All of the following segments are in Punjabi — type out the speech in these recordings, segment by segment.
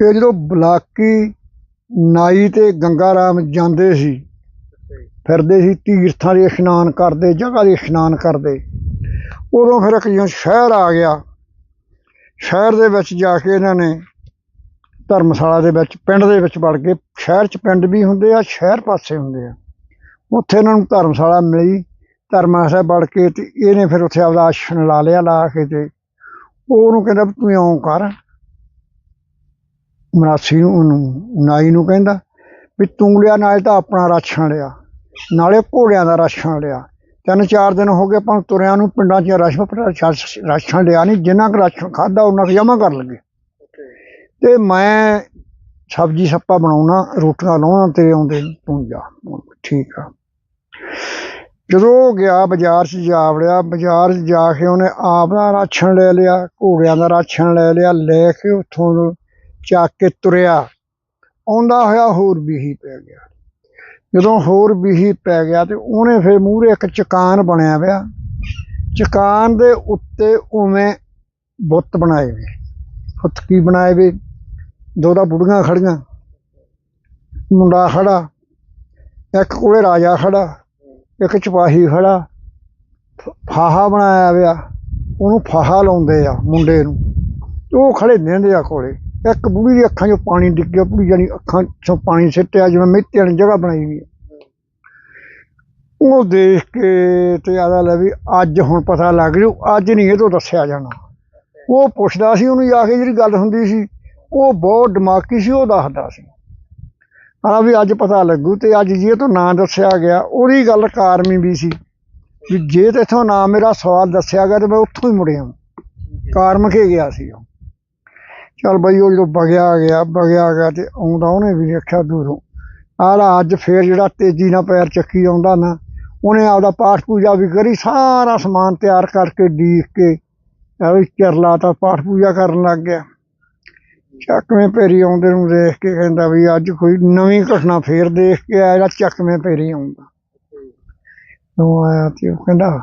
ਇਹ ਜਦੋਂ ਬਲਾਕੀ ਨਾਈ ਤੇ ਗੰਗਾ ਰਾਮ ਜਾਂਦੇ ਸੀ, ਫਿਰਦੇ ਸੀ, ਤੀਰਥਾਂ ਦੇ ਇਸ਼ਨਾਨ ਕਰਦੇ, ਜਗ੍ਹਾ ਦੇ ਇਸ਼ਨਾਨ ਕਰਦੇ, ਉਦੋਂ ਫਿਰ ਇੱਕ ਜਿਹਾ ਸ਼ਹਿਰ ਆ ਗਿਆ। ਸ਼ਹਿਰ ਦੇ ਵਿੱਚ ਜਾ ਕੇ ਇਹਨਾਂ ਨੇ ਧਰਮਸ਼ਾਲਾ ਦੇ ਵਿੱਚ, ਪਿੰਡ ਦੇ ਵਿੱਚ ਵੜ ਕੇ, ਸ਼ਹਿਰ 'ਚ ਪਿੰਡ ਵੀ ਹੁੰਦੇ ਆ, ਸ਼ਹਿਰ ਪਾਸੇ ਹੁੰਦੇ ਆ। ਉੱਥੇ ਇਹਨਾਂ ਨੂੰ ਧਰਮਸ਼ਾਲਾ ਮਿਲੀ, ਧਰਮਸ਼ਾਲਾ ਵੜ ਕੇ ਤੇ ਇਹਨੇ ਫਿਰ ਉੱਥੇ ਆਪਦਾ ਆਸ਼ਣ ਲਾ ਲਿਆ, ਲਾ ਕੇ ਤੇ ਉਹਨੂੰ ਕਹਿੰਦਾ ਵੀ ਤੂੰ ਇਉਂ ਕਰ ਮਨਾਸੀ ਨੂੰ, ਉਹਨੂੰ ਨਾਈ ਨੂੰ ਕਹਿੰਦਾ ਵੀ ਤੂੰ ਲਿਆ, ਨਾਲੇ ਤਾਂ ਆਪਣਾ ਰਾਸ਼ਨ ਲਿਆ, ਨਾਲੇ ਘੋੜਿਆਂ ਦਾ ਰਾਸ਼ਨ ਲਿਆ। ਤਿੰਨ ਚਾਰ ਦਿਨ ਹੋ ਗਏ ਆਪਾਂ ਨੂੰ ਤੁਰਿਆਂ ਨੂੰ, ਪਿੰਡਾਂ 'ਚ ਰਾਸ਼ਨ ਰਾਸ਼ਨ ਲਿਆ ਨਹੀਂ, ਜਿੰਨਾ ਕੁ ਰਾਸ਼ਨ ਖਾਦਾ ਉਹਨਾਂ ਕੁ ਜਮ੍ਹਾਂ ਕਰ ਲਗੇ। ਤੇ ਮੈਂ ਸਬਜੀ ਸੱਪਾ ਬਣਾਉਣਾ, ਰੋਟੀਆਂ ਲਾਉਣਾ, ਤੇਰੇ ਆਉਂਦੇ ਤੂੰ ਜਾ ਠੀਕ ਆ। ਜਦੋਂ ਗਿਆ ਬਾਜ਼ਾਰ 'ਚ ਜਾ ਵੜਿਆ, ਬਾਜ਼ਾਰ 'ਚ ਜਾ ਕੇ ਉਹਨੇ ਆਪ ਦਾ ਰਾਸ਼ਨ ਲੈ ਲਿਆ, ਘੋੜਿਆਂ ਦਾ ਰਾਸ਼ਨ ਲੈ ਲਿਆ, ਲੈ ਕੇ ਉੱਥੋਂ ਚੱਕ ਕੇ ਤੁਰਿਆ। ਆਉਂਦਾ ਹੋਇਆ ਹੋਰ ਬੀਹੀ ਪੈ ਗਿਆ। ਜਦੋਂ ਹੋਰ ਬੀਹੀ ਪੈ ਗਿਆ ਤੇ ਉਹਨੇ ਫਿਰ ਮੂਹਰੇ ਇੱਕ ਚਕਾਨ ਬਣਿਆ ਪਿਆ। ਚਕਾਨ ਦੇ ਉੱਤੇ ਉਵੇਂ ਬੁੱਤ ਬਣਾਏ ਵੇ। ਫੁੱਤਕੀ ਬਣਾਏ ਵੇ। ਦੋ ਦਾ ਬੁੜੀਆਂ ਖੜੀਆਂ। ਮੁੰਡਾ ਖੜਾ। ਇੱਕ ਕੋਲੇ ਰਾਜਾ ਖੜਾ। ਇੱਕ ਚਪਾਹੀ ਖੜਾ। ਫ- ਫਾਹਾ ਬਣਾਇਆ ਵਿਆ ਉਹਨੂੰ ਫਾਹਾ ਲਾਉਂਦੇ ਆ ਮੁੰਡੇ ਨੂੰ। ਉਹ ਖੜੇ ਨਿੰਦੇ ਆ ਕੋਲੇ। ਇੱਕ ਬੁੜੀ ਦੀ ਅੱਖਾਂ 'ਚੋਂ ਪਾਣੀ ਡਿੱਗਿਆ ਬੁੜੀ ਜਾਨੀ ਅੱਖਾਂ 'ਚੋਂ ਪਾਣੀ ਸਿੱਟਿਆ ਜਿਵੇਂ ਮਿੱਟੀ ਵਾਲੀ ਜਗ੍ਹਾ ਬਣਾਈ ਹੋਈ ਉਹ ਦੇਖ ਕੇ ਤੇ ਆਦਾ ਲੈ ਵੀ ਅੱਜ ਹੁਣ ਪਤਾ ਲੱਗ ਜੂ, ਅੱਜ ਨਹੀਂ ਇਹ ਤੋਂ ਦੱਸਿਆ ਜਾਣਾ। ਉਹ ਪੁੱਛਦਾ ਸੀ, ਉਹਨੂੰ ਜਾ ਕੇ ਜਿਹੜੀ ਗੱਲ ਹੁੰਦੀ ਸੀ, ਉਹ ਬਹੁਤ ਦਿਮਾਗੀ ਸੀ, ਉਹ ਦੱਸਦਾ ਸੀ। ਆ ਵੀ ਅੱਜ ਪਤਾ ਲੱਗੂ ਤੇ ਅੱਜ ਜੇ ਤੋਂ ਨਾਂ ਦੱਸਿਆ ਗਿਆ, ਉਹਦੀ ਗੱਲ ਕਾਰਮੀ ਵੀ ਸੀ। ਵੀ ਜੇ ਤੇ ਇਥੋਂ ਨਾਂ ਮੇਰਾ ਸਵਾਲ ਦੱਸਿਆ ਗਿਆ ਤੇ ਮੈਂ ਉੱਥੋਂ ਹੀ ਮੁੜਿਆ। ਕਾਰਮ ਕੇ ਗਿਆ ਸੀ ਉਹ। ਚੱਲ ਬਈ ਉਹ ਜਦੋਂ ਬਗਿਆ ਗਿਆ ਬਗਿਆ ਗਿਆ ਤੇ ਆਉਂਦਾ ਉਹਨੇ ਵੀ ਦੇਖਿਆ ਦੂਰੋਂ। ਆਲਾ ਅੱਜ ਫੇਰ ਜਿਹੜਾ ਤੇਜ਼ੀ ਨਾਲ ਪੈਰ ਚੱਕੀ ਆਉਂਦਾ ਨਾ, ਉਹਨੇ ਆਪਦਾ ਪਾਠ ਪੂਜਾ ਵੀ ਕਰੀ, ਸਾਰਾ ਸਮਾਨ ਤਿਆਰ ਕਰਕੇ ਡੀਕ ਕੇ ਐਵੇਂ ਚਰਲਾ ਤਾਂ ਪਾਠ ਪੂਜਾ ਕਰਨ ਲੱਗ ਗਿਆ। ਚੱਕਵੇਂ ਪੈਰੀ ਆਉਂਦੇ ਨੂੰ ਦੇਖ ਕੇ ਕਹਿੰਦਾ ਵੀ ਅੱਜ ਕੋਈ ਨਵੀਂ ਘਟਨਾ ਫੇਰ ਦੇਖ ਕੇ ਆਇਆ ਜਿਹੜਾ ਚੱਕਵੇਂ ਪੈਰੀ ਆਉਂਦਾ। ਉਹ ਆਇਆ ਤੇ ਉਹ ਕਹਿੰਦਾ,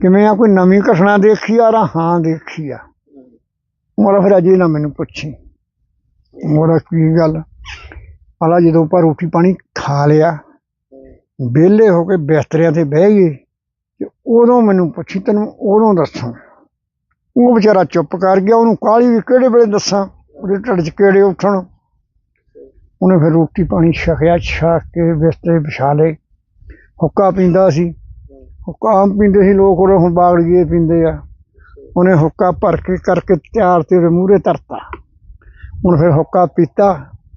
ਕਿਵੇਂ ਆ, ਕੋਈ ਨਵੀਂ ਘਟਨਾ ਦੇਖੀ ਆ ਰਾ ਹਾਂ ਦੇਖੀ ਆ? ਮੋਰਾ ਫਿਰ ਅਜੇ ਨਾ ਮੈਨੂੰ ਪੁੱਛੀ। ਮੋਰਾ ਕੀ ਗੱਲ? ਆਲਾ ਜਦੋਂ ਆਪਾਂ ਰੋਟੀ ਪਾਣੀ ਖਾ ਲਿਆ, ਵਿਹਲੇ ਹੋ ਕੇ ਬਿਸਤਰਿਆਂ ਤੇ ਬਹਿ ਗਏ ਤੇ ਉਦੋਂ ਮੈਨੂੰ ਪੁੱਛੀ, ਤੈਨੂੰ ਉਦੋਂ ਦੱਸਾਂ। ਉਹ ਵਿਚਾਰਾ ਚੁੱਪ ਕਰ ਗਿਆ, ਉਹਨੂੰ ਕਾਹਲੀ ਵੀ ਕਿਹੜੇ ਵੇਲੇ ਦੱਸਾਂ, ਉਹਦੇ ਢਿੱਡ 'ਚ ਕਿਹੜੇ ਉੱਠਣ। ਉਹਨੇ ਫਿਰ ਰੋਟੀ ਪਾਣੀ ਛਕਿਆ, ਛਕ ਕੇ ਬਿਸਤਰੇ ਵਿਛਾ ਲਏ। ਹੁੱਕਾ ਪੀਂਦਾ ਸੀ। ਹੁੱਕਾ ਆਮ ਪੀਂਦੇ ਸੀ, ਲੋਕ ਉਹ ਹੁਣ ਬਾਗੜੀਏ ਪੀਂਦੇ ਆ। ਉਹਨੇ ਹੁੱਕਾ ਭਰ ਕੇ ਕਰਕੇ ਤਿਆਰ ਤੇ ਉਹਦੇ ਮੂਹਰੇ ਧਰਤਾ। ਹੁਣ ਫਿਰ ਹੁੱਕਾ ਪੀਤਾ,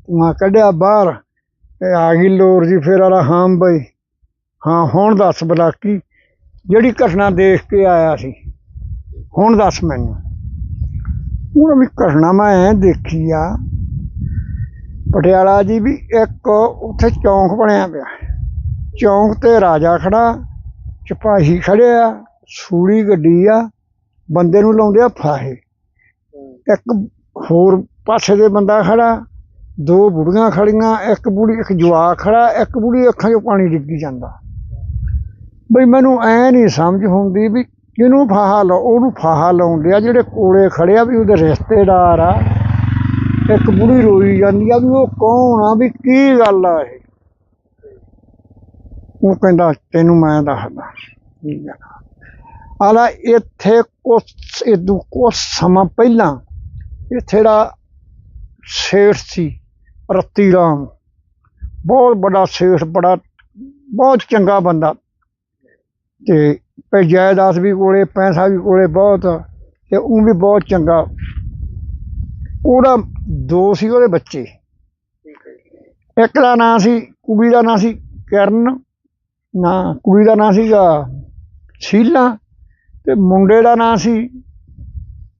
ਧੂੰਆਂ ਕੱਢਿਆ ਬਾਹਰ, ਤੇ ਆ ਗਈ ਲੋਰ ਜੀ, ਫਿਰ ਆਲਾ ਹਾਂ ਬਈ। ਹਾਂ, ਹੁਣ ਦੱਸ ਬਲਾਕੀ, ਜਿਹੜੀ ਘਟਨਾ ਦੇਖ ਕੇ ਆਇਆ ਸੀ, ਹੁਣ ਦੱਸ ਮੈਨੂੰ। ਹੁਣ ਵੀ ਘਟਨਾ ਮੈਂ ਐਂ ਦੇਖੀ ਆ। ਪਟਿਆਲਾ ਜੀ ਵੀ ਇੱਕ ਉੱਥੇ ਚੌਂਕ ਬਣਿਆ ਪਿਆ। ਚੌਂਕ ਤੇ ਰਾਜਾ ਖੜਾ, ਸਿਪਾਹੀ ਖੜਿਆ ਸੂੜੀ ਗੱਡੀ ਆ ਬੰਦੇ ਨੂੰ ਲਾਉਂਦੇ ਆ ਫਾਹੇ। ਇੱਕ ਹੋਰ ਪਾਸੇ ਦੇ ਬੰਦਾ ਖੜਾ ਦੋ ਬੁੜੀਆਂ ਖੜੀਆਂ ਇੱਕ ਬੁੜੀ ਇੱਕ ਜਵਾਕ ਖੜਾ ਇੱਕ ਬੁੜੀ ਅੱਖਾਂ 'ਚੋਂ ਪਾਣੀ ਡਿੱਗੀ ਜਾਂਦਾ। ਬਈ ਮੈਨੂੰ ਐ ਨਹੀਂ ਸਮਝ ਹੁੰਦੀ ਵੀ ਕਿਹਨੂੰ ਫਾਹਾ ਲਾ ਉਹਨੂੰ ਫਾਹਾ ਲਾਉਂਦੇ ਆ ਜਿਹੜੇ ਕੋਲੇ ਖੜਿਆ ਵੀ ਉਹਦੇ ਰਿਸ਼ਤੇਦਾਰ ਆ ਇੱਕ ਬੁੜੀ ਰੋਈ ਜਾਂਦੀ ਆ ਵੀ ਉਹ ਕੌਣ ਆ ਵੀ ਕੀ ਗੱਲ ਆ ਇਹ? ਉਹ ਕਹਿੰਦਾ ਤੈਨੂੰ ਮੈਂ ਦੱਸਦਾ। ਠੀਕ ਆ। ਆਲਾ ਇੱਥੇ ਕੁਛ ਇਦੋਂ ਕੁਛ ਸਮਾਂ ਪਹਿਲਾਂ ਇੱਥੇ ਦਾ ਸੇਠ ਸੀ ਰੱਤੀ ਰਾਮ, ਬਹੁਤ ਵੱਡਾ ਸੇਠ ਬੜਾ, ਬਹੁਤ ਚੰਗਾ ਬੰਦਾ। ਤੇ ਪੈ ਜਾਇਦਾਦ ਵੀ ਕੋਲੇ, ਪੈਸਾ ਵੀ ਕੋਲੇ ਬਹੁਤ, ਤੇ ਉਹ ਵੀ ਬਹੁਤ ਚੰਗਾ। ਉਹਦਾ ਦੋ ਸੀ ਉਹਦੇ ਬੱਚੇ। ਇੱਕ ਦਾ ਨਾਂ ਸੀ, ਕੁੜੀ ਦਾ ਨਾਂ ਸੀ ਕਰਨ, ਨਾ, ਕੁੜੀ ਦਾ ਨਾਂ ਸੀਗਾ ਸ਼ੀਲਾ ਤੇ ਮੁੰਡੇ ਦਾ ਨਾਂ ਸੀ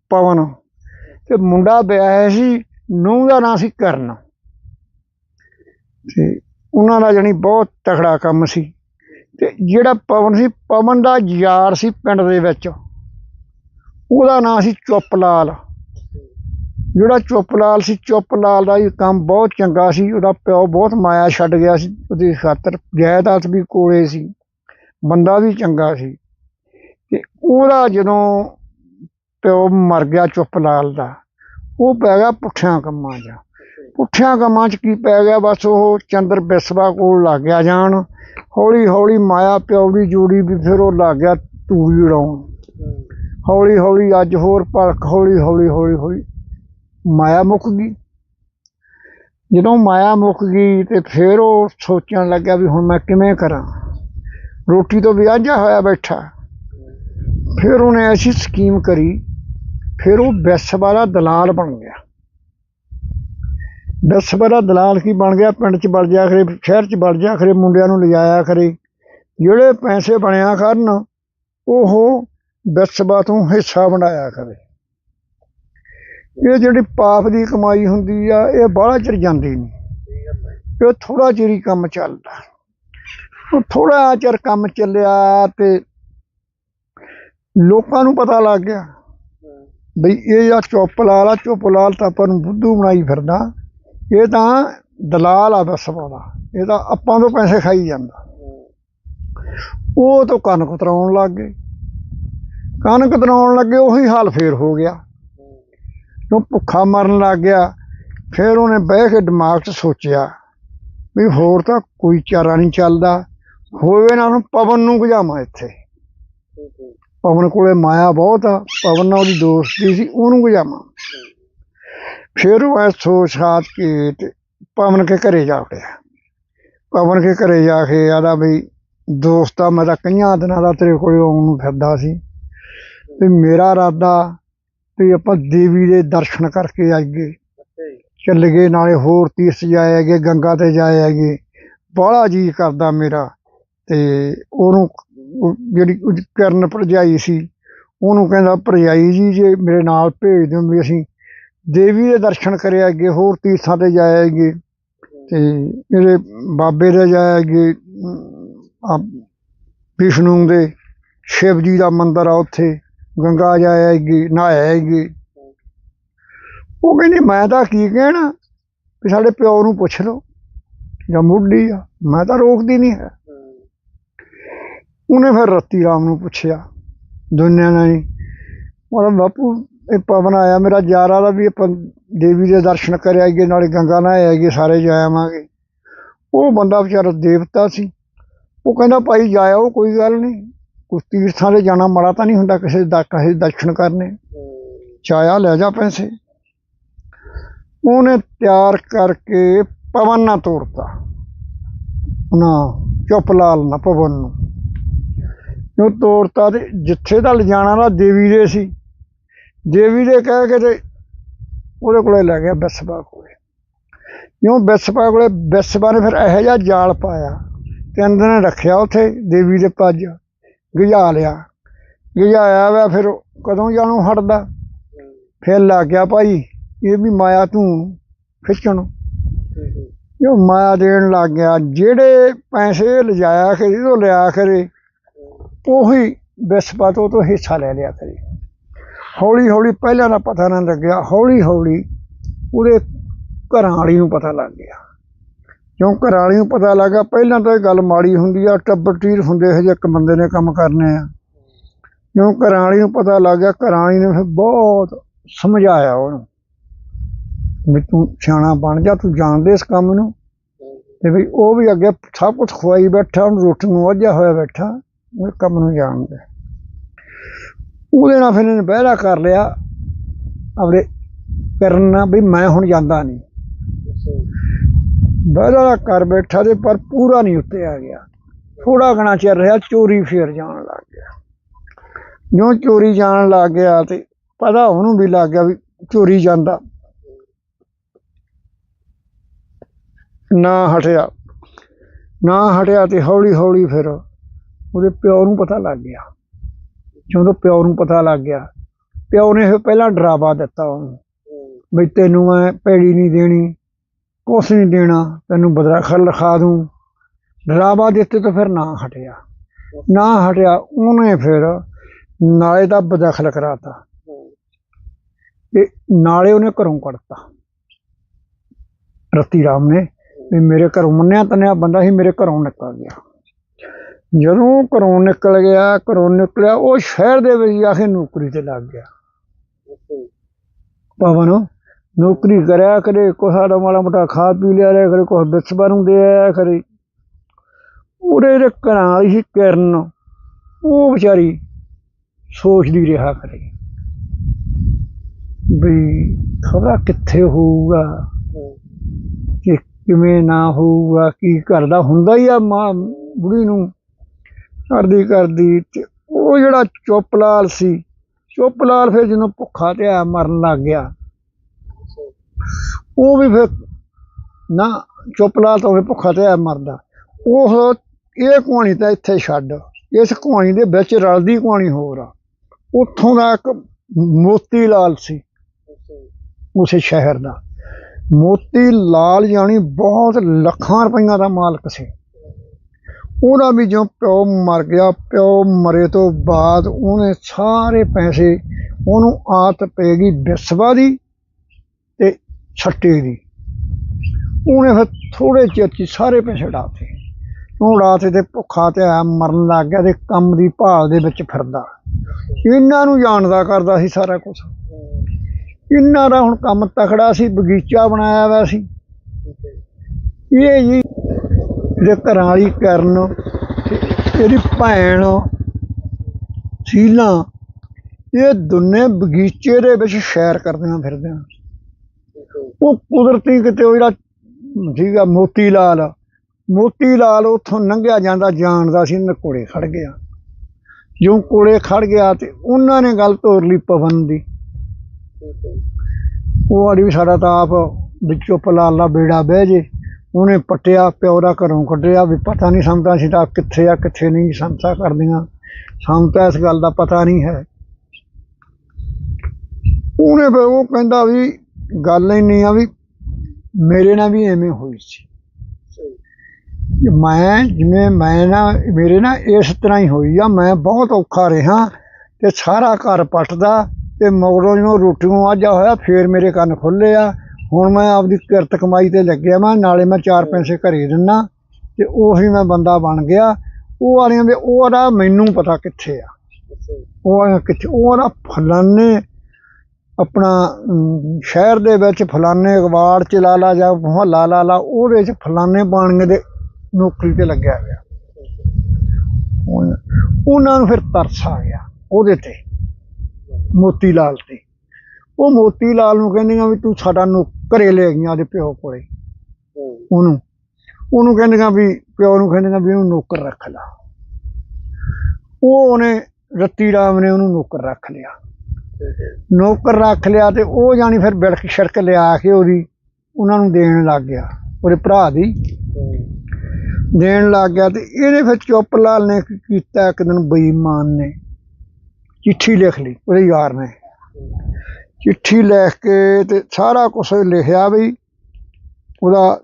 ਪਵਨ ਤੇ ਮੁੰਡਾ ਵਿਆਹਿਆ ਸੀ, ਨੂੰਹ ਦਾ ਨਾਂ ਸੀ ਕਰਨ। ਤੇ ਉਹਨਾਂ ਦਾ ਜਾਣੀ ਬਹੁਤ ਤਖੜਾ ਕੰਮ ਸੀ। ਤੇ ਜਿਹੜਾ ਪਵਨ ਸੀ, ਪਵਨ ਦਾ ਯਾਰ ਸੀ ਪਿੰਡ ਦੇ ਵਿੱਚ। ਉਹਦਾ ਨਾਂ ਸੀ ਚੁੱਪ ਲਾਲ ਜਿਹੜਾ ਚੁੱਪ ਲਾਲ ਸੀ ਚੁੱਪ ਲਾਲ ਦਾ ਵੀ ਕੰਮ ਬਹੁਤ ਚੰਗਾ ਸੀ। ਉਹਦਾ ਪਿਓ ਬਹੁਤ ਮਾਇਆ ਛੱਡ ਗਿਆ ਸੀ। ਉਹਦੀ ਖਾਤਰ ਜਾਇਦਾਦ ਵੀ ਕੋਲੇ ਸੀ। ਬੰਦਾ ਵੀ ਚੰਗਾ ਸੀ। ਤੇ ਉਹਦਾ ਜਦੋਂ ਪਿਓ ਮਰ ਗਿਆ ਚੁੱਪ ਲਾਲ ਦਾ, ਉਹ ਪੈ ਗਿਆ ਪੁੱਠਿਆਂ ਕੰਮਾਂ 'ਚ। ਪੁੱਠਿਆਂ ਕੰਮਾਂ 'ਚ ਕੀ ਪੈ ਗਿਆ? ਬਸ ਉਹ ਚੰਦਰ ਬਿਸਵਾ ਕੋਲ ਲੱਗ ਗਿਆ ਜਾਣ। ਹੌਲੀ ਹੌਲੀ ਮਾਇਆ ਪਿਓ ਦੀ ਜੋੜੀ ਵੀ ਫਿਰ ਉਹ ਲੱਗ ਗਿਆ ਤੂੜੀ ਉਡਾਉਣ। ਹੌਲੀ ਹੌਲੀ ਅੱਜ ਹੋਰ ਭਲਕ ਹੌਲੀ ਹੌਲੀ ਹੌਲੀ ਹੌਲੀ ਮਾਇਆ ਮੁੱਕ ਗਈ। ਜਦੋਂ ਮਾਇਆ ਮੁੱਕ ਗਈ ਤੇ ਫਿਰ ਉਹ ਸੋਚਣ ਲੱਗਾ ਵੀ ਹੁਣ ਮੈਂ ਕਿਵੇਂ ਕਰਾਂ? ਰੋਟੀ ਤੋਂ ਵੀ ਵਿਆਜਾ ਹੋਇਆ ਬੈਠਾ। ਫਿਰ ਉਹਨੇ ਐਸੀ ਸਕੀਮ ਕਰੀ, ਫਿਰ ਉਹ ਵਿਸਵਾ ਦਾ ਦਲਾਲ ਬਣ ਗਿਆ। ਵਿਸਵਾ ਦਾ ਦਲਾਲ ਕੀ ਬਣ ਗਿਆ? ਪਿੰਡ 'ਚ ਵੜ ਜਾ ਕਰੇ ਸ਼ਹਿਰ 'ਚ ਵੜ ਜਾ ਖਰੇ, ਮੁੰਡਿਆਂ ਨੂੰ ਲਿਜਾਇਆ ਕਰੇ ਜਿਹੜੇ ਪੈਸੇ ਬਣਿਆ ਕਰਨ, ਉਹ ਵਿਸਵਾ ਤੋਂ ਹਿੱਸਾ ਬਣਾਇਆ ਕਰੇ ਇਹ ਜਿਹੜੀ ਪਾਪ ਦੀ ਕਮਾਈ ਹੁੰਦੀ ਆ, ਇਹ ਬਾਹਲਾ ਚਿਰ ਜਾਂਦੀ ਨਹੀਂ। ਇਹ ਥੋੜਾ ਚਿਰ ਹੀ ਕੰਮ ਚੱਲਦਾ। ਉਹ ਥੋੜਾ ਚਿਰ ਕੰਮ ਚੱਲਿਆ ਤੇ ਲੋਕਾਂ ਨੂੰ ਪਤਾ ਲੱਗ ਗਿਆ ਬਈ ਇਹ ਚੁੱਪ ਲਾਲ ਆ ਚੁੱਪ ਲਾਲ ਤਾਂ ਆਪਾਂ ਨੂੰ ਬੁੱਧੂ ਬਣਾਈ ਫਿਰਦਾ। ਇਹ ਤਾਂ ਦਲਾਲ ਆ ਬਸਵਾ ਦਾ ਇਹ ਤਾਂ ਆਪਾਂ ਤੋਂ ਪੈਸੇ ਖਾਈ ਜਾਂਦਾ। ਉਹ ਤੋਂ ਕੰਨ ਕੁਤਰਾਉਣ ਲੱਗ ਗਏ। ਕੰਨ ਕੁਤਰਾਉਣ ਲੱਗੇ ਉਹੀ ਹਾਲ ਫੇਰ ਹੋ ਗਿਆ। ਉਹ ਭੁੱਖਾ ਮਰਨ ਲੱਗ ਗਿਆ। ਫਿਰ ਉਹਨੇ ਬਹਿ ਕੇ ਦਿਮਾਗ 'ਚ ਸੋਚਿਆ ਵੀ ਹੋਰ ਤਾਂ ਕੋਈ ਚਾਰਾ ਨਹੀਂ ਚੱਲਦਾ। ਹੋਵੇ ਨਾ ਉਹਨੂੰ ਪਵਨ ਨੂੰ ਭਜਾਵਾਂ ਇੱਥੇ। ਪਵਨ ਕੋਲੇ ਮਾਇਆ ਬਹੁਤ ਆ ਪਵਨ ਨਾਲ ਉਹਦੀ ਦੋਸਤੀ ਸੀ ਉਹਨੂੰ ਭਜਾਵਾਂ ਫਿਰ ਉਹ ਸੋਚ ਸਾਚ ਕੇ ਤੇ ਪਵਨ ਕੇ ਘਰੇ ਜਾ ਵੜਿਆ। ਪਵਨ ਕੇ ਘਰੇ ਜਾ ਕੇ ਆਦਾ ਵੀ ਦੋਸਤਾ ਮੈਂ ਤਾਂ ਕਈਆਂ ਦਿਨਾਂ ਦਾ ਤੇਰੇ ਕੋਲੇ ਆਉਣ ਨੂੰ ਫਿਰਦਾ ਸੀ। ਵੀ ਮੇਰਾ ਇਰਾਦਾ ਵੀ ਆਪਾਂ ਦੇਵੀ ਦੇ ਦਰਸ਼ਨ ਕਰਕੇ ਆਈਏ। ਚੱਲ ਗਏ ਨਾਲੇ ਹੋਰ ਤੀਰਥ ਜਾਏਗੇ ਗੰਗਾ ਤੇ ਜਾਏਗੇ ਬਾਹਲਾ ਜੀ ਕਰਦਾ ਮੇਰਾ ਤੇ ਉਹਨੂੰ ਉਹ ਜਿਹੜੀ ਉਹਦੀ ਕਰਨ ਭਰਜਾਈ ਸੀ, ਉਹਨੂੰ ਕਹਿੰਦਾ, ਭਰਜਾਈ ਜੀ, ਜੇ ਮੇਰੇ ਨਾਲ ਭੇਜ ਦਿਓ ਵੀ ਅਸੀਂ ਦੇਵੀ ਦੇ ਦਰਸ਼ਨ ਕਰਿਆ ਅੱਗੇ ਹੋਰ ਤੀਰਥਾਂ ਤੇ ਜਾਏਗੇ ਤੇ ਇਹਦੇ ਬਾਬੇ ਦੇ ਜਾਏਗੇ ਆ ਵਿਸ਼ਨੂੰ ਦੇ ਸ਼ਿਵ ਜੀ ਦਾ ਮੰਦਿਰ ਆ ਉੱਥੇ, ਗੰਗਾ ਜਾਏਗੀ ਨਹਾਏਗੀ ਉਹ ਕਹਿੰਦੀ, ਮੈਂ ਤਾਂ ਕੀ ਕਹਿਣਾ? ਵੀ ਸਾਡੇ ਪਿਓ ਨੂੰ ਪੁੱਛ ਲਓ, ਜਾਂ ਮੁੱਢੀ ਆ, ਮੈਂ ਤਾਂ ਰੋਕਦੀ ਨਹੀਂ ਹੈ ਉਹਨੇ ਫਿਰ ਰੱਤੀ ਰਾਮ ਨੂੰ ਪੁੱਛਿਆ, ਦੁਨੀਆ ਨੇ ਨਹੀਂ ਉਹਦਾ ਬਾਪੂ, ਇਹ ਪਵਨ ਆਇਆ ਮੇਰਾ ਯਾਰ ਦਾ ਵੀ ਆਪਾਂ ਦੇਵੀ ਦੇ ਦਰਸ਼ਨ ਕਰ ਆਈਏ, ਨਾਲੇ ਗੰਗਾ ਨਹਾਏ ਆਈਏ, ਸਾਰੇ ਜਾ ਆਵਾਂਗੇ। ਉਹ ਬੰਦਾ ਵਿਚਾਰਾ ਦੇਵਤਾ ਸੀ। ਉਹ ਕਹਿੰਦਾ, ਭਾਈ ਜਾਇਓ ਕੋਈ ਗੱਲ ਨਹੀਂ। ਕੁਛ ਤੀਰਥਾਂ ਤੇ ਜਾਣਾ ਮਾੜਾ ਤਾਂ ਨਹੀਂ ਹੁੰਦਾ ਕਿਸੇ ਦਾ ਕਹੇ ਦਰਸ਼ਨ ਕਰਨੇ। ਚਾਇਆ ਲੈ ਜਾ ਪੈਸੇ। ਉਹਨੇ ਤਿਆਰ ਕਰਕੇ ਪਵਨ ਨਾ ਤੋੜਤਾ ਨਾ, ਚੁੱਪ ਲਾਲ ਨਾ, ਪਵਨ ਨੂੰ। ਉਹ ਤੋੜਤਾ ਤੇ ਜਿੱਥੇ ਦਾ ਲਿਜਾਣਾ ਦਾ ਦੇਵੀ ਦੇ ਸੀ। ਦੇਵੀ ਦੇ ਕਹਿ ਕੇ ਤੇ ਉਹਦੇ ਕੋਲੇ ਲੈ ਗਿਆ ਬਿਸਵਾ ਕੋਲੇ। ਜਿਉਂ ਬਿਸਪਾ ਕੋਲੇ? ਬਿਸਵਾ ਨੇ ਫਿਰ ਇਹੋ ਜਿਹਾ ਜਾਲ ਪਾਇਆ। ਤਿੰਨ ਦਿਨ ਰੱਖਿਆ ਉੱਥੇ ਦੇਵੀ ਦੇ ਪੱਜ ਗਿਜਾ ਲਿਆ। ਗਿਜਾਇਆ ਵਾ ਫਿਰ ਕਦੋਂ ਜਾਣੋਂ ਹਟਦਾ? ਫਿਰ ਲੱਗ ਗਿਆ ਭਾਈ, ਇਹ ਵੀ ਮਾਇਆ ਤੂੰ ਖਿੱਚਣ। ਜੋ ਮਾਇਆ ਦੇਣ ਲੱਗ ਗਿਆ? ਜਿਹੜੇ ਪੈਸੇ ਲਿਜਾਇਆ ਕਰੇ ਤੋਂ ਲਿਆ ਕਰੇ। ਉਹੀ ਵਿਸਪਾ ਤੋਂ ਤੋਂ ਹਿੱਸਾ ਲੈ ਲਿਆ ਕਰੇ। ਹੌਲੀ ਹੌਲੀ ਪਹਿਲਾਂ ਦਾ ਪਤਾ ਨਾ ਲੱਗਿਆ ਹੌਲੀ ਹੌਲੀ ਉਹਦੇ ਘਰਾਂ ਵਾਲੀ ਨੂੰ ਪਤਾ ਲੱਗ ਗਿਆ। ਕਿਉਂ ਘਰਾਂ ਵਾਲੀ ਨੂੰ ਪਤਾ ਲੱਗਾ ਪਹਿਲਾਂ ਤਾਂ ਇਹ ਗੱਲ ਮਾੜੀ ਹੁੰਦੀ ਆ ਟੱਬਰ ਟੀਰ ਹੁੰਦੇ ਇਹ ਜਿਹੇ ਇੱਕ ਬੰਦੇ ਨੇ ਕੰਮ ਕਰਨੇ ਆ। ਕਿਉਂ ਘਰਾਂ ਵਾਲੀ ਨੂੰ ਪਤਾ ਲੱਗ ਗਿਆ? ਘਰਾਂ ਵਾਲੀ ਨੇ ਫਿਰ ਬਹੁਤ ਸਮਝਾਇਆ ਉਹਨੂੰ ਵੀ ਤੂੰ ਸਿਆਣਾ ਬਣ ਜਾ, ਤੂੰ ਜਾਣਦੇ ਇਸ ਕੰਮ ਨੂੰ। ਤੇ ਵੀ ਉਹ ਵੀ ਅੱਗੇ ਸਭ ਕੁਝ ਖਵਾਈ ਬੈਠਾ, ਉਹਨੂੰ ਰੋਟੀ ਨੂੰ ਵਾਜਿਆ ਹੋਇਆ ਬੈਠਾ। ਉਹ ਕੰਮ ਨੂੰ ਜਾਣਦਾ ਉਹਦੇ ਨਾਲ ਫਿਰ ਇਹਨੇ ਬਹਿਰਾ ਕਰ ਲਿਆ, ਆਪਣੇ ਕਰਨਾ ਵੀ ਮੈਂ ਹੁਣ ਜਾਂਦਾ ਨਹੀਂ। ਬਹਿਰਾ ਕਰ ਬੈਠਾ ਤੇ ਪਰ ਪੂਰਾ ਨਹੀਂ ਉੱਤੇ ਆ ਗਿਆ। ਥੋੜਾ ਘਣਾ ਚਿਰ ਰਿਹਾ, ਚੋਰੀ ਫੇਰ ਜਾਣ ਲੱਗ ਗਿਆ। ਜਿਉਂ ਚੋਰੀ ਜਾਣ ਲੱਗ ਗਿਆ ਤੇ ਪਤਾ ਉਹਨੂੰ ਵੀ ਲੱਗ ਗਿਆ ਵੀ ਚੋਰੀ ਜਾਂਦਾ। ਨਾ ਹਟਿਆ ਨਾ ਹਟਿਆ ਤੇ ਹੌਲੀ ਹੌਲੀ ਫਿਰ ਉਹਦੇ ਪਿਓ ਨੂੰ ਪਤਾ ਲੱਗ ਗਿਆ। ਜਦੋਂ ਪਿਓ ਨੂੰ ਪਤਾ ਲੱਗ ਗਿਆ ਪਿਓ ਨੇ ਫਿਰ ਪਹਿਲਾਂ ਡਰਾਵਾ ਦਿੱਤਾ ਉਹਨੂੰ ਵੀ ਤੈਨੂੰ ਮੈਂ ਪੈੜੀ ਨਹੀਂ ਦੇਣੀ ਕੁਛ ਨਹੀਂ ਦੇਣਾ ਤੈਨੂੰ ਬਦਰਾਖਲ ਲਿਖਾ ਦੂੰ। ਡਰਾਵਾ ਦਿੱਤੇ ਤਾਂ ਫਿਰ ਨਾ ਹਟਿਆ। ਨਾ ਹਟਿਆ ਉਹਨੇ ਫਿਰ ਨਾਲੇ ਦਾ ਬਦਖਲ ਕਰਾਤਾ। ਤੇ ਨਾਲੇ ਉਹਨੇ ਘਰੋਂ ਕੱਢਤਾ। ਰਤੀ ਰਾਮ ਨੇ ਵੀ ਮੇਰੇ ਘਰੋਂ ਮੰਨਿਆ ਤਨਿਆ ਬੰਦਾ ਸੀ ਮੇਰੇ ਘਰੋਂ ਨਿਕਲ ਗਿਆ। ਜਦੋਂ ਘਰੋਂ ਨਿਕਲ ਗਿਆ, ਘਰੋਂ ਨਿਕਲਿਆ, ਉਹ ਸ਼ਹਿਰ ਦੇ ਵਿੱਚ ਆ ਕੇ ਨੌਕਰੀ ਤੇ ਲੱਗ ਗਿਆ। ਪਵਨ, ਨੌਕਰੀ ਕਰਿਆ ਕਰੇ ਕੁਛ ਮਾੜਾ ਮੋਟਾ ਖਾ ਪੀ ਲਿਆ ਰਿਹਾ ਕਰੇ ਕੁਛ ਬਿਸਬਾ ਨੂੰ ਦੇ ਆਇਆ ਕਰੇ ਉਹਦੇ ਦੇ ਘਰਾਂ ਵਾਲੀ ਸੀ ਕਿਰਨ, ਉਹ ਵਿਚਾਰੀ ਸੋਚਦੀ ਰਿਹਾ ਕਰੇ ਵੀ ਖਬਰਾਂ ਕਿੱਥੇ ਹੋਊਗਾ, ਕਿ ਕਿਵੇਂ ਨਾ ਹੋਊਗਾ, ਕੀ ਕਰਦਾ ਹੁੰਦਾ ਹੀ ਆ ਮਾਂ, ਬੁੜੀ ਨੂੰ। ਕਰਦੀ ਕਰਦੀ ਤੇ ਉਹ ਜਿਹੜਾ ਚੁੱਪ ਲਾਲ ਸੀ, ਚੁੱਪ ਲਾਲ ਫਿਰ ਜਦੋਂ ਭੁੱਖਾ ਤੇ ਆ ਮਰਨ ਲੱਗ ਗਿਆ। ਉਹ ਵੀ ਫਿਰ ਨਾ ਚੁੱਪ ਲਾਲ ਤਾਂ ਉਹ ਭੁੱਖਾ ਤੇ ਆ ਮਰਦਾ। ਉਹ ਇਹ ਕਹਾਣੀ ਤਾਂ ਇੱਥੇ ਛੱਡ। ਇਸ ਕਹਾਣੀ ਦੇ ਵਿੱਚ ਰਲਦੀ ਕਹਾਣੀ ਹੋਰ ਆ। ਉੱਥੋਂ ਦਾ ਇੱਕ ਮੋਤੀ ਲਾਲ ਸੀ, ਉਸੇ ਸ਼ਹਿਰ ਦਾ। ਮੋਤੀ ਲਾਲ ਜਾਣੀ ਬਹੁਤ ਲੱਖਾਂ ਰੁਪਈਆ ਦਾ ਮਾਲਕ ਸੀ। ਉਹਦਾ ਵੀ ਜੋ ਪਿਓ ਮਰ ਗਿਆ ਪਿਓ ਮਰੇ ਤੋਂ ਬਾਅਦ ਉਹਨੇ ਸਾਰੇ ਪੈਸੇ ਉਹਨੂੰ ਆਦਤ ਪੈ ਗਈ ਬਿਸਵਾ ਦੀ ਤੇ ਛੱਟੇ ਦੀ। ਉਹਨੇ ਫਿਰ ਥੋੜੇ ਚਿਰ 'ਚ ਸਾਰੇ ਪੈਸੇ ਉਡਾਤੇ ਉਹ ਉਡਾਤੇ ਤੇ ਭੁੱਖਾ ਤੇ ਆ ਮਰਨ ਲੱਗ ਗਿਆ ਤੇ ਕੰਮ ਦੀ ਭਾਲ ਦੇ ਵਿੱਚ ਫਿਰਦਾ। ਇਹਨਾਂ ਨੂੰ ਜਾਣਦਾ ਕਰਦਾ ਸੀ ਸਾਰਾ ਕੁਝ ਇਹਨਾਂ ਦਾ ਹੁਣ ਕੰਮ ਤਕੜਾ ਸੀ ਬਗੀਚਾ ਬਣਾਇਆ ਹੋਇਆ ਸੀ। ਇਹ ਜੀ ਇਹਦੇ ਘਰਾਂ ਵਾਲੀ ਕਰਨ, ਇਹਦੀ ਭੈਣ, ਸੀਲਾਂ, ਇਹ ਦੋਨੇ ਬਗੀਚੇ ਦੇ ਵਿੱਚ ਸੈਰ ਕਰਦਿਆਂ ਫਿਰਦਿਆਂ। ਉਹ ਕੁਦਰਤੀ ਕਿਤੇ ਉਹ ਜਿਹੜਾ ਸੀਗਾ ਮੋਤੀ ਲਾਲ ਮੋਤੀ ਲਾਲ ਉੱਥੋਂ ਲੰਘਿਆ ਜਾਂਦਾ ਜਾਣਦਾ ਸੀ ਇਹਨੇ ਕੋਲੇ ਖੜ ਗਿਆ। ਜਿਉਂ ਕੋਲੇ ਖੜ ਗਿਆ ਤੇ ਉਹਨਾਂ ਨੇ ਗੱਲ ਤੋਰ ਲਈ ਪਵਨ ਦੀ। ਉਹ ਆੜੀ ਵੀ ਸਾਡਾ ਤਾਂ ਆਪ ਵਿੱਚੋਂ ਪਲਾਲਾ ਬੇੜਾ ਬਹਿ ਜੇ। ਉਹਨੇ ਪੱਟਿਆ ਪਿਓ ਦਾ ਘਰੋਂ ਕੱਢਿਆ ਵੀ ਪਤਾ ਨਹੀਂ ਸਮਝਦਾ ਸੀ ਤਾਂ ਕਿੱਥੇ ਆ, ਕਿੱਥੇ ਨਹੀਂ ਸੰਸਾ ਕਰਦੀਆਂ। ਸਾਨੂੰ ਤਾਂ ਇਸ ਗੱਲ ਦਾ ਪਤਾ ਨਹੀਂ ਹੈ। ਉਹਨੇ ਫਿਰ ਉਹ ਕਹਿੰਦਾ ਵੀ ਗੱਲ ਇੰਨੀ ਆ ਵੀ ਮੇਰੇ ਨਾਲ ਵੀ ਐਵੇਂ ਹੋਈ ਸੀ। ਮੈਂ ਜਿਵੇਂ ਮੈਂ ਨਾ, ਮੇਰੇ ਨਾਲ ਇਸ ਤਰ੍ਹਾਂ ਹੀ ਹੋਈ ਆ, ਮੈਂ ਬਹੁਤ ਔਖਾ ਰਿਹਾ ਤੇ ਸਾਰਾ ਘਰ ਪੱਟਦਾ ਤੇ ਮਗਰੋਂ ਜਦੋਂ ਰੋਟੀਆਂ ਆਜਾ ਹੋਇਆ, ਫੇਰ ਮੇਰੇ ਕੰਨ ਖੁੱਲੇ ਆ। ਹੁਣ ਮੈਂ ਆਪਦੀ ਕਿਰਤ ਕਮਾਈ ਤੇ ਲੱਗਿਆ ਮੈਂ ਨਾਲੇ ਮੈਂ ਚਾਰ ਪੈਸੇ ਘਰੇ ਦਿੰਨਾ ਤੇ ਉਹੀ ਮੈਂ ਬੰਦਾ ਬਣ ਗਿਆ। ਉਹ ਵਾਲੀਆਂ ਵੀ ਉਹਦਾ ਮੈਨੂੰ ਪਤਾ ਕਿੱਥੇ ਆ। ਉਹ ਕਿੱਥੇ ਉਹਦਾ ਫਲਾਨੇ ਆਪਣਾ ਸ਼ਹਿਰ ਦੇ ਵਿੱਚ ਫਲਾਨੇ ਅਖਬਾਰ ਚ ਲਾ ਲਾ ਜਾਂ ਮੁਹੱਲਾ ਲਾ ਲਾ ਉਹਦੇ ਚ ਫਲਾਨੇ ਬਾਣਗੇ ਦੇ ਨੌਕਰੀ ਤੇ ਲੱਗਿਆ ਗਿਆ ਉਹਨਾਂ ਨੂੰ ਫਿਰ ਤਰਸ ਆ ਗਿਆ ਉਹਦੇ ਤੇ ਮੋਤੀ ਲਾਲ ਤੇ। ਉਹ ਮੋਤੀ ਲਾਲ ਨੂੰ ਕਹਿੰਦੀਆਂ ਵੀ ਤੂੰ ਸਾਡਾ ਨੌ, ਘਰੇ ਲੈ ਗਈਆਂ ਉਹਦੇ ਪਿਓ ਕੋਲੇ। ਉਹਨੂੰ ਉਹਨੂੰ ਕਹਿੰਦੀਆਂ ਵੀ, ਪਿਓ ਨੂੰ ਕਹਿੰਦੀਆਂ ਵੀ ਉਹਨੂੰ ਨੌਕਰ ਰੱਖ ਲਾ। ਉਹ ਉਹਨੇ ਰੱਤੀ ਰਾਮ ਨੇ ਉਹਨੂੰ ਨੌਕਰ ਰੱਖ ਲਿਆ। ਨੌਕਰ ਰੱਖ ਲਿਆ ਤੇ ਉਹ ਜਾਣੀ ਫਿਰ ਬਿੜਕ ਛੜਕ ਲਿਆ ਕੇ ਉਹਦੀ, ਉਹਨਾਂ ਨੂੰ ਦੇਣ ਲੱਗ ਗਿਆ, ਉਹਦੇ ਭਰਾ ਦੀ। ਦੇਣ ਲੱਗ ਗਿਆ ਤੇ ਇਹਨੇ ਫਿਰ ਚੁੱਪ ਲਾਲ ਨੇ ਕੀਤਾ, ਇੱਕ ਦਿਨ ਬੇਈਮਾਨ ਨੇ। ਚਿੱਠੀ ਲਿਖ ਲਈ, ਉਹਦੇ ਯਾਰ ਨੇ। ਚਿੱਠੀ ਲਿਖ ਕੇ ਤੇ ਸਾਰਾ ਕੁਝ ਲਿਖਿਆ ਵੀ ਉਹਦਾ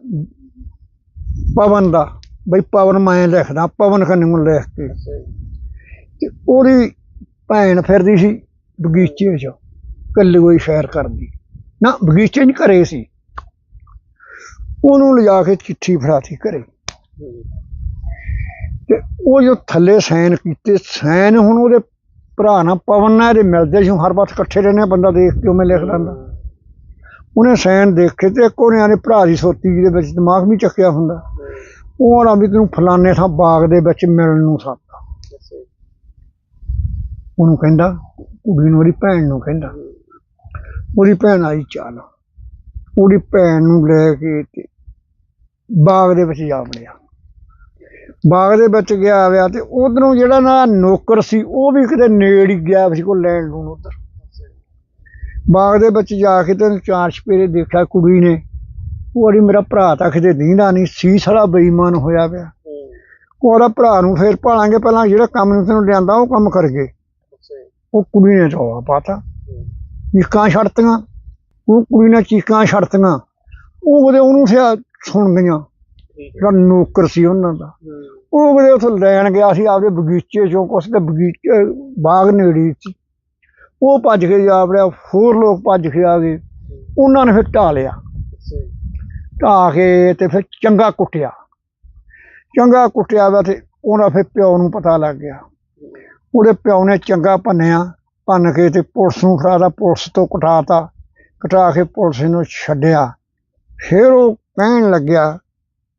ਪਵਨ ਦਾ ਬਈ ਪਵਨ ਮੈਂ ਲਿਖਦਾ ਪਵਨ ਖੰਨੂ ਲਿਖ ਕੇ। ਤੇ ਉਹਦੀ ਭੈਣ ਫਿਰਦੀ ਸੀ ਬਗੀਚੇ 'ਚ ਇਕੱਲੀ ਕੋਈ ਸੈਰ ਕਰਦੀ। ਨਾ ਬਗੀਚੇ 'ਚ ਘਰੇ ਸੀ। ਉਹਨੂੰ ਲਿਜਾ ਕੇ ਚਿੱਠੀ ਫੜਾਤੀ ਘਰੇ। ਤੇ ਉਹ ਜੋ ਥੱਲੇ ਸਾਈਨ ਕੀਤੇ ਸਾਈਨ ਹੁਣ ਉਹਦੇ ਭਰਾ ਨਾਲ ਪਵਨ ਨਾਲ ਇਹਦੇ ਮਿਲਦੇ ਸੀ ਹਰ ਵਾਰ ਇਕੱਠੇ ਰਹਿੰਦੇ ਆ, ਬੰਦਾ ਦੇਖ ਕੇ ਉਵੇਂ ਲਿਖ ਲੈਂਦਾ। ਉਹਨੇ ਸਾਈਨ ਦੇਖੇ ਤੇ ਇੱਕ ਉਹਨੇ ਆਨੇ ਭਰਾ ਦੀ ਸੋਤੀ ਦੇ ਵਿੱਚ ਦਿਮਾਗ ਵੀ ਚੱਕਿਆ ਹੁੰਦਾ। ਉਹ ਆਣਾ ਵੀ ਤੈਨੂੰ ਫਲਾਣੇ ਥਾਂ ਬਾਗ ਦੇ ਵਿੱਚ ਮਿਲਣ ਨੂੰ ਸਾਦਾ ਉਹਨੂੰ ਕਹਿੰਦਾ ਕੁੜੀ ਨੂੰ ਉਹਦੀ ਭੈਣ ਨੂੰ ਕਹਿੰਦਾ ਉਹਦੀ ਭੈਣ ਆਈ ਚੱਲ। ਉਹਦੀ ਭੈਣ ਨੂੰ ਲੈ ਕੇ ਬਾਗ ਦੇ ਵਿੱਚ ਜਾ ਵੜਿਆ। ਬਾਗ ਦੇ ਵਿੱਚ ਗਿਆ ਹੋਇਆ ਤੇ ਉਧਰੋਂ ਜਿਹੜਾ ਨਾ ਨੌਕਰ ਸੀ, ਉਹ ਵੀ ਕਿਤੇ ਨੇੜ ਹੀ ਗਿਆ ਸੀ ਕੋ ਲੈਣ ਨੂੰ ਉਧਰ। ਬਾਗ ਦੇ ਵਿੱਚ ਜਾ ਕੇ ਤੇ ਉਹਨੇ ਚਾਰ ਛਪੇਰੇ ਦੇਖਿਆ ਕੁੜੀ ਨੇ। ਉਹ ਅੜੀ ਮੇਰਾ ਭਰਾ ਤਾਂ ਕਿਤੇ ਦੀਂਦਾ ਨਹੀਂ ਸੀ ਸਾਲਾ ਬੇਈਮਾਨ ਹੋਇਆ ਪਿਆ। ਉਹਦਾ ਭਰਾ ਨੂੰ ਫੇਰ ਭਾਲਾਂਗੇ, ਪਹਿਲਾਂ ਜਿਹੜਾ ਕੰਮ ਨੂੰ ਤੈਨੂੰ ਲਿਆਂਦਾ, ਉਹ ਕੰਮ ਕਰ ਗਏ। ਉਹ ਕੁੜੀ ਨੇ ਚੋਆ ਪਾਤਾ। ਚੀਕਾਂ ਛੱਡਤੀਆਂ। ਉਹ ਕੁੜੀ ਨੇ ਚੀਕਾਂ ਛੱਡਤੀਆਂ। ਉਹ ਉਹਦੇ ਉਹਨੂੰ ਸਿਆ ਸੁਣ ਗਈਆਂ ਜਿਹੜਾ ਨੌਕਰ ਸੀ ਉਹਨਾਂ ਦਾ। ਉਹ ਉਹਦੇ ਉੱਥੋਂ ਲੈਣ ਗਿਆ ਸੀ ਆਪਦੇ ਬਗੀਚੇ ਚੋਂ ਕੁਛ ਤੇ ਬਗੀਚੇ ਬਾਗ ਨੇੜੇ ਸੀ। ਉਹ ਭੱਜ ਕੇ ਜਾ ਵੜਿਆ ਹੋਰ ਲੋਕ ਭੱਜ ਕੇ ਆ ਗਏ। ਉਹਨਾਂ ਨੇ ਫਿਰ ਢਾ ਲਿਆ। ਢਾ ਕੇ ਤੇ ਫਿਰ ਚੰਗਾ ਕੁੱਟਿਆ। ਚੰਗਾ ਕੁੱਟਿਆ ਵਾ ਤੇ ਉਹਨਾਂ ਫਿਰ ਪਿਓ ਨੂੰ ਪਤਾ ਲੱਗ ਗਿਆ। ਉਹਦੇ ਪਿਓ ਨੇ ਚੰਗਾ ਭੰਨਿਆ ਭੰਨ ਕੇ ਤੇ ਪੁਲਿਸ ਨੂੰ ਫੜਾਤਾ ਪੁਲਿਸ ਤੋਂ ਕਟਾਤਾ। ਕਟਾ ਕੇ ਪੁਲਿਸ ਨੂੰ ਛੱਡਿਆ। ਫਿਰ ਉਹ ਕਹਿਣ ਲੱਗਿਆ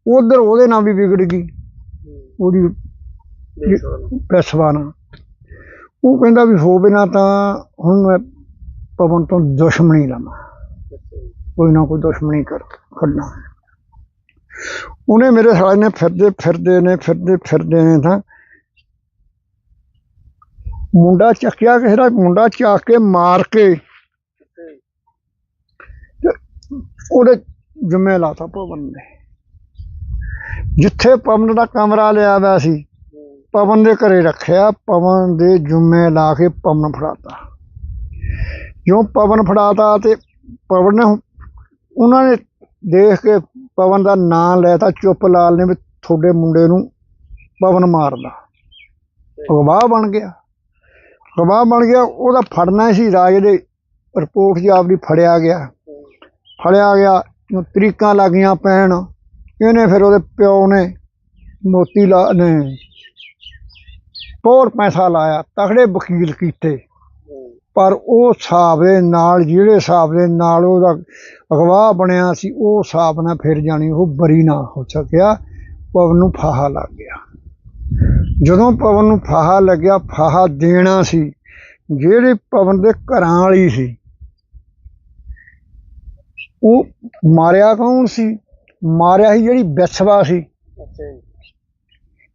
ਉਧਰ ਉਹਦੇ ਨਾਲ ਵੀ ਵਿਗੜ ਗਈ। ਉਹਦੀ ਪੈਸਵਾ ਨਾਲ। ਉਹ ਕਹਿੰਦਾ ਵੀ ਹੋਵੇ ਨਾ ਤਾਂ ਹੁਣ ਮੈਂ ਪਵਨ ਤੋਂ ਦੁਸ਼ਮਣੀ ਲਵਾਂ। ਕੋਈ ਨਾ ਕੋਈ ਦੁਸ਼ਮਣੀ ਕਰ ਖੜਨਾ ਉਹਨੇ ਮੇਰੇ ਸਾਲੇ ਨੇ ਫਿਰਦੇ ਫਿਰਦੇ ਨੇ ਫਿਰਦੇ ਫਿਰਦੇ ਨੇ ਤਾਂ ਮੁੰਡਾ ਚੱਕਿਆ ਕਿਸੇ ਦਾ ਮੁੰਡਾ ਚੱਕ ਕੇ ਮਾਰ ਕੇ ਉਹਦੇ ਜੁਮੇ ਲਾਤਾ ਪਵਨ ਨੇ। ਜਿੱਥੇ ਪਵਨ ਦਾ ਕਮਰਾ ਲਿਆ ਹੋਇਆ ਸੀ, ਪਵਨ ਦੇ ਘਰੇ ਰੱਖਿਆ, ਪਵਨ ਦੇ ਜੁਮੇ ਲਾ ਕੇ ਪਵਨ ਫੜਾਤਾ। ਜੋ ਪਵਨ ਫੜਾਤਾ ਤੇ ਪਵਨ ਨੇ ਉਹਨਾਂ ਨੇ ਦੇਖ ਕੇ ਪਵਨ ਦਾ ਨਾਂ ਲੈਤਾ ਚੁੱਪ ਲਾਲ ਨੇ ਵੀ ਤੁਹਾਡੇ ਮੁੰਡੇ ਨੂੰ ਪਵਨ ਮਾਰਦਾ। ਗਵਾਹ ਬਣ ਗਿਆ। ਗਵਾਹ ਬਣ ਗਿਆ, ਉਹਦਾ ਫੜਨਾ ਸੀ, ਰਾਜ ਦੇ ਰਿਪੋਰਟ 'ਚ ਆਪਦੀ ਫੜਿਆ ਗਿਆ। ਫੜਿਆ ਗਿਆ ਨੂੰ ਤਰੀਕਾਂ ਲੱਗੀਆਂ ਪੈਣ। ਇਹਨੇ ਫਿਰ ਉਹਦੇ ਪਿਓ ਨੇ ਮੋਤੀ ਲਾ ਨੇ ਬਹੁਤ ਪੈਸਾ ਲਾਇਆ, ਤਕੜੇ ਵਕੀਲ ਕੀਤੇ। ਪਰ ਉਹ ਹਿਸਾਬ ਦੇ ਨਾਲ, ਜਿਹੜੇ ਹਿਸਾਬ ਦੇ ਨਾਲ ਉਹਦਾ ਅਗਵਾ ਬਣਿਆ ਸੀ, ਉਹ ਹਿਸਾਬ ਨਾਲ ਫਿਰ ਜਾਣੀ ਉਹ ਬਰੀ ਨਾ ਹੋ ਸਕਿਆ, ਪਵਨ ਨੂੰ ਫਾਹਾ ਲੱਗ ਗਿਆ। ਜਦੋਂ ਪਵਨ ਨੂੰ ਫਾਹਾ ਲੱਗਿਆ, ਫਾਹਾ ਦੇਣਾ ਸੀ, ਜਿਹੜੇ ਪਵਨ ਦੇ ਘਰਾਂ ਵਾਲੀ ਸੀ, ਉਹ ਮਾਰਿਆ ਕੌਣ ਸੀ? ਮਾਰਿਆ ਸੀ ਜਿਹੜੀ ਬਿਸਵਾ ਸੀ।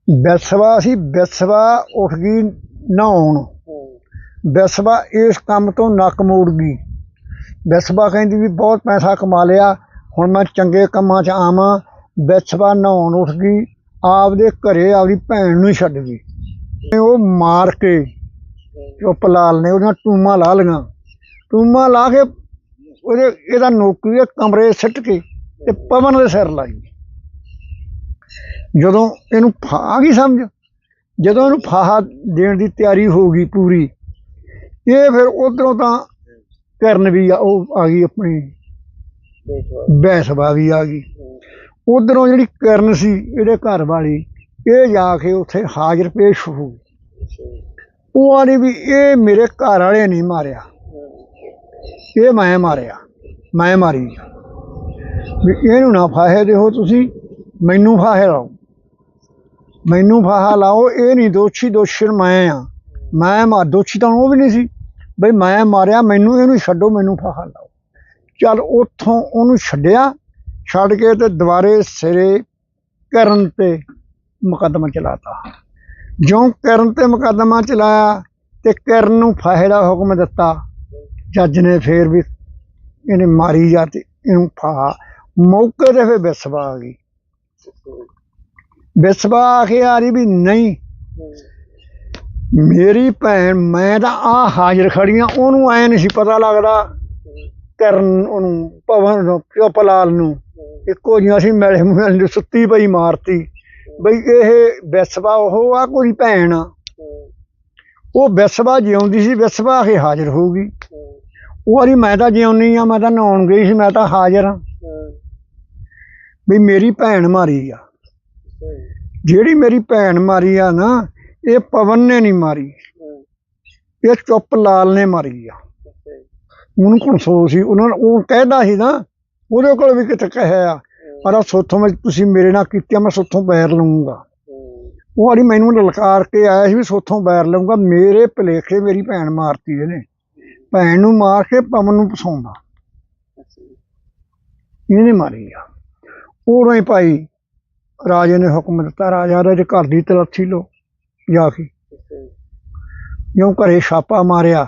ਬਿਸਵਾ ਸੀ ਬਿਸਵਾ ਉੱਠ ਗਈ ਨਹਾਉਣ। ਬਿਸਵਾ ਇਸ ਕੰਮ ਤੋਂ ਨੱਕ ਮੋੜ ਗਈ। ਬਿਸਵਾ ਕਹਿੰਦੀ ਵੀ ਬਹੁਤ ਪੈਸਾ ਕਮਾ ਲਿਆ ਹੁਣ ਮੈਂ ਚੰਗੇ ਕੰਮਾਂ 'ਚ ਆਵਾਂ। ਬਿਸਵਾ ਨਹਾਉਣ ਉੱਠ ਗਈ ਆਪਦੇ ਘਰੇ ਆਪਦੀ ਭੈਣ ਨੂੰ ਛੱਡ ਗਈ। ਉਹ ਮਾਰ ਕੇ ਚੁੱਪ ਲਾਲ ਨੇ ਉਹਦੀਆਂ ਟੂਮਾਂ ਲਾ ਲਈਆਂ। ਟੂਮਾਂ ਲਾ ਕੇ ਉਹਦੇ ਇਹਦਾ ਨੌਕਰੀ ਕਮਰੇ ਸਿੱਟ ਕੇ ਤੇ ਪਵਨ ਦੇ ਸਿਰ ਲੱਗ ਗਈ ਜਦੋਂ ਇਹਨੂੰ ਫਾ ਆ ਗਈ ਸਮਝ? ਜਦੋਂ ਇਹਨੂੰ ਫਾਹਾ ਦੇਣ ਦੀ ਤਿਆਰੀ ਹੋ ਗਈ ਪੂਰੀ, ਇਹ ਫਿਰ ਉਧਰੋਂ ਤਾਂ ਕਰਨ ਵੀ ਆ ਉਹ ਆ ਗਈ ਆਪਣੀ ਬੈਸਵਾ ਵੀ ਆ ਗਈ। ਉਧਰੋਂ ਜਿਹੜੀ ਕਰਨ ਸੀ ਇਹਦੇ ਘਰ ਵਾਲੀ, ਇਹ ਜਾ ਕੇ ਉੱਥੇ ਹਾਜ਼ਰ ਪੇਸ਼ ਹੋ ਗਈ। ਉਹ ਆਣੀ ਵੀ ਇਹ ਮੇਰੇ ਘਰ ਵਾਲੇ ਨਹੀਂ ਮਾਰਿਆ। ਇਹ ਮੈਂ ਮਾਰਿਆ। ਮੈਂ ਮਾਰੀ। ਵੀ ਇਹਨੂੰ ਨਾ ਫਾਹੇ ਦਿਓ ਤੁਸੀਂ, ਮੈਨੂੰ ਫਾਹੇ ਲਾਓ। ਮੈਨੂੰ ਫਾਹਾ ਲਾਓ, ਇਹ ਨਹੀਂ ਦੋਸ਼ੀ ਦੋਸ਼ਣ ਮੈਂ ਆ। ਮੈਂ ਮਾ ਦੋਸ਼ੀ ਤਾਂ ਉਹ ਵੀ ਨਹੀਂ ਸੀ। ਬਈ ਮੈਂ ਮਾਰਿਆ, ਮੈਨੂੰ ਇਹਨੂੰ ਛੱਡੋ, ਮੈਨੂੰ ਫਾਹਾ ਲਾਓ। ਚੱਲ ਉੱਥੋਂ ਉਹਨੂੰ ਛੱਡਿਆ, ਛੱਡ ਕੇ ਤੇ ਦੁਬਾਰੇ ਸਿਰੇ ਕਰਨ ਤੇ ਮੁਕੱਦਮਾ ਚਲਾਤਾ। ਜਿਉਂ ਕਰਨ ਤੇ ਮੁਕੱਦਮਾ ਚਲਾਇਆ ਤੇ ਕਰਨ ਨੂੰ ਫਾਹੇ ਦਾ ਹੁਕਮ ਦਿੱਤਾ, ਜੱਜ ਨੇ ਫੇਰ ਵੀ ਇਹਨੇ ਮਾਰੀ ਜਾ ਤੇ ਇਹਨੂੰ ਫਾਹਾ ਮੌਕੇ ਤੇ ਫੇਰ ਬਿਸਵਾ ਆ ਗਈ। ਬਿਸਵਾ ਆ ਕੇ ਆ ਰਹੀ ਵੀ ਨਹੀਂ, ਮੇਰੀ ਭੈਣ, ਮੈਂ ਤਾਂ ਆ ਹਾਜ਼ਰ ਖੜੀਆਂ ਉਹਨੂੰ ਐ ਨਹੀਂ ਸੀ ਪਤਾ ਲੱਗਦਾ ਕਰਨ ਉਹਨੂੰ, ਭਵਨ ਨੂੰ, ਚੁੱਪ ਲਾਲ ਨੂੰ, ਇੱਕੋ ਜਿਹਾ ਸੀ ਮਿਲੇ ਮਿਲ ਨੂੰ ਸੁੱਤੀ ਪਈ ਮਾਰਤੀ। ਬਈ ਇਹ ਬਿਸਵਾ ਉਹ ਆ, ਕੋਈ ਭੈਣ ਆ। ਉਹ ਬਿਸਵਾ ਜਿਉਂਦੀ ਸੀ, ਬਿਸਵਾ ਆ ਕੇ ਹਾਜ਼ਰ ਹੋਊਗੀ ਉਹ ਵਾਰੀ ਮੈਂ ਤਾਂ ਜਿਉਣੀ ਆ, ਮੈਂ ਤਾਂ ਨਹਾਉਣ ਗਈ ਸੀ, ਮੈਂ ਤਾਂ ਹਾਜ਼ਰ ਆ। ਵੀ ਮੇਰੀ ਭੈਣ ਮਾਰੀ ਆ। ਜਿਹੜੀ ਮੇਰੀ ਭੈਣ ਮਾਰੀ ਆ ਨਾ, ਇਹ ਪਵਨ ਨੇ ਨਹੀਂ ਮਾਰੀ। ਇਹ ਚੁੱਪ ਲਾਲ ਨੇ ਮਾਰੀ ਆ। ਉਹਨੂੰ ਕੋਲ ਸੀ। ਉਹਨਾਂ ਨੂੰ ਉਹ ਕਹਿਦਾ ਸੀ ਨਾ, ਉਹਦੇ ਕੋਲ ਵੀ ਕਿਤੇ ਕਹਿਆ ਪਰ ਸੋਥੋਂ ਮੈਂ, ਤੁਸੀਂ ਮੇਰੇ ਨਾਲ ਕੀਤੀ ਮੈਂ ਸੋਥੋਂ ਬੈਰ ਲਵਾਂਗਾ ਉਹ ਵਾਲੀ ਮੈਨੂੰ ਲਲਕਾਰ ਕੇ ਆਇਆ ਸੀ ਵੀ ਸੋਥੋਂ ਬੈਰ ਲਵਾਂਗਾ ਮੇਰੇ ਭਲੇਖੇ ਮੇਰੀ ਭੈਣ ਮਾਰਤੀ ਇਹਨੇ। ਭੈਣ ਨੂੰ ਮਾਰ ਕੇ ਪਵਨ ਨੂੰ ਫਸਾਉਂਦਾ। ਇਹਨੇ ਮਾਰੀ ਆ। ਉਦੋਂ ਹੀ ਭਾਈ ਰਾਜੇ ਨੇ ਹੁਕਮ ਦਿੱਤਾ, ਰਾਜਾ ਦੇ ਘਰ ਦੀ ਤਲਾਸ਼ੀ ਲਓ, ਜਾ ਕੇ। ਜਿਉਂ ਘਰੇ ਛਾਪਾ ਮਾਰਿਆ,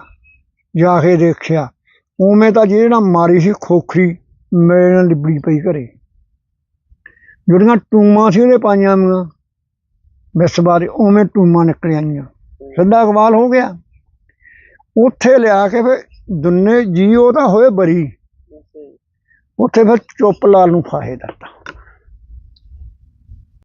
ਜਾ ਕੇ ਦੇਖਿਆ, ਉਵੇਂ ਤਾਂ ਜਿਹੜਾ ਮਾਰੀ ਸੀ ਖੋਖਰੀ, ਮੇਰੇ ਨਾਲ ਲਿਬੜੀ ਪਈ ਘਰੇ। ਜਿਹੜੀਆਂ ਟੂਮਾਂ ਸੀ ਉਹਦੇ ਪਾਈਆਂ ਮੀਆਂ ਮਿਸ ਬਾਰੇ ਉਵੇਂ ਟੂਮਾਂ ਨਿਕਲ ਆਈਆਂ ਸਿੱਧਾ ਕਮਾਲ ਹੋ ਗਿਆ। ਉੱਥੇ ਲਿਆ ਕੇ ਫਿਰ ਦੁੰਨੇ ਜੀਓ ਤਾਂ ਹੋਏ ਬਰੀ। ਉੱਥੇ ਫਿਰ ਚੁੱਪ ਲਾਲ ਨੂੰ ਫਾਹੇ ਦਿੱਤਾ।